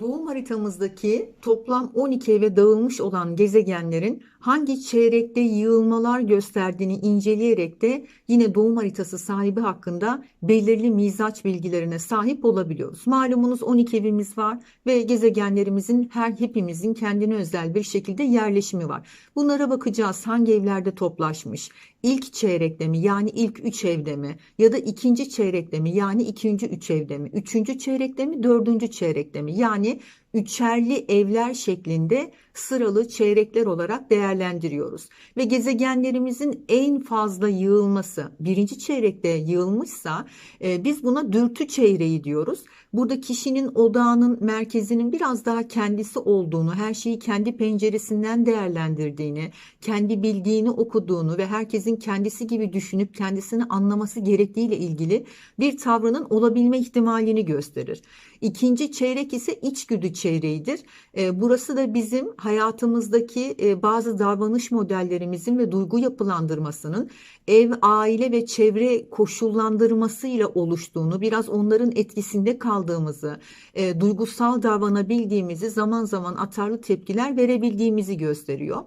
Doğum haritamızdaki toplam 12 eve dağılmış olan gezegenlerin hangi çeyrekte yığılmalar gösterdiğini inceleyerek de yine doğum haritası sahibi hakkında belirli mizaç bilgilerine sahip olabiliyoruz. Malumunuz 12 evimiz var ve gezegenlerimizin her hepimizin kendine özel bir şekilde yerleşimi var. Bunlara bakacağız. Hangi evlerde toplaşmış, ilk çeyrekte mi? Yani ilk 3 evde mi? Ya da ikinci çeyrekte mi? Yani ikinci 3 evde mi, üçüncü çeyrekte mi? Dördüncü çeyrekte mi? Yani années üçerli evler şeklinde sıralı çeyrekler olarak değerlendiriyoruz. Ve gezegenlerimizin en fazla yığılması birinci çeyrekte yığılmışsa e, biz buna dürtü çeyreği diyoruz. Burada kişinin odağının merkezinin biraz daha kendisi olduğunu, her şeyi kendi penceresinden değerlendirdiğini, kendi bildiğini okuduğunu ve herkesin kendisi gibi düşünüp kendisini anlaması gerektiğiyle ilgili bir tavrının olabilme ihtimalini gösterir. İkinci çeyrek ise içgüdü çeyreğidir. E, burası da bizim hayatımızdaki e, bazı davranış modellerimizin ve duygu yapılandırmasının ev, aile ve çevre koşullandırmasıyla oluştuğunu, biraz onların etkisinde kaldığımızı, e, duygusal davranabildiğimizi, zaman zaman atarlı tepkiler verebildiğimizi gösteriyor.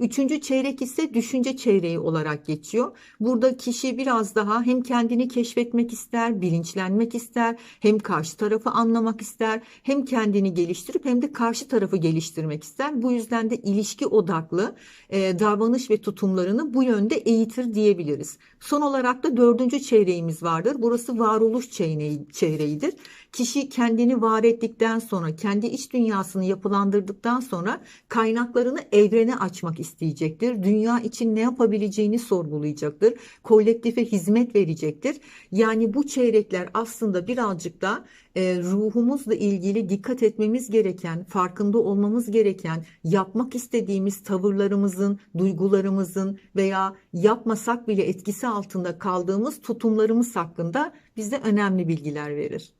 Üçüncü çeyrek ise düşünce çeyreği olarak geçiyor. Burada kişi biraz daha hem kendini keşfetmek ister, bilinçlenmek ister, hem karşı tarafı anlamak ister, hem kendini geliştirip hem de karşı tarafı geliştirmek ister. Bu yüzden de ilişki odaklı e, davranış ve tutumlarını bu yönde eğitir diyebiliriz. Son olarak da dördüncü çeyreğimiz vardır. Burası varoluş çeyreği, çeyreğidir. Kişi kendini var ettikten sonra, kendi iç dünyasını yapılandırdıktan sonra kaynaklarını evrene açmak isteyecektir. Dünya için ne yapabileceğini sorgulayacaktır. Kolektife hizmet verecektir. Yani bu çeyrekler aslında birazcık da e, ruhumuzla ilgili dikkat etmemiz gereken, farkında olmamız gereken, yapmak istediğimiz tavırlarımızın, duygularımızın veya yapmasak bile etkisi altında kaldığımız tutumlarımız hakkında bize önemli bilgiler verir.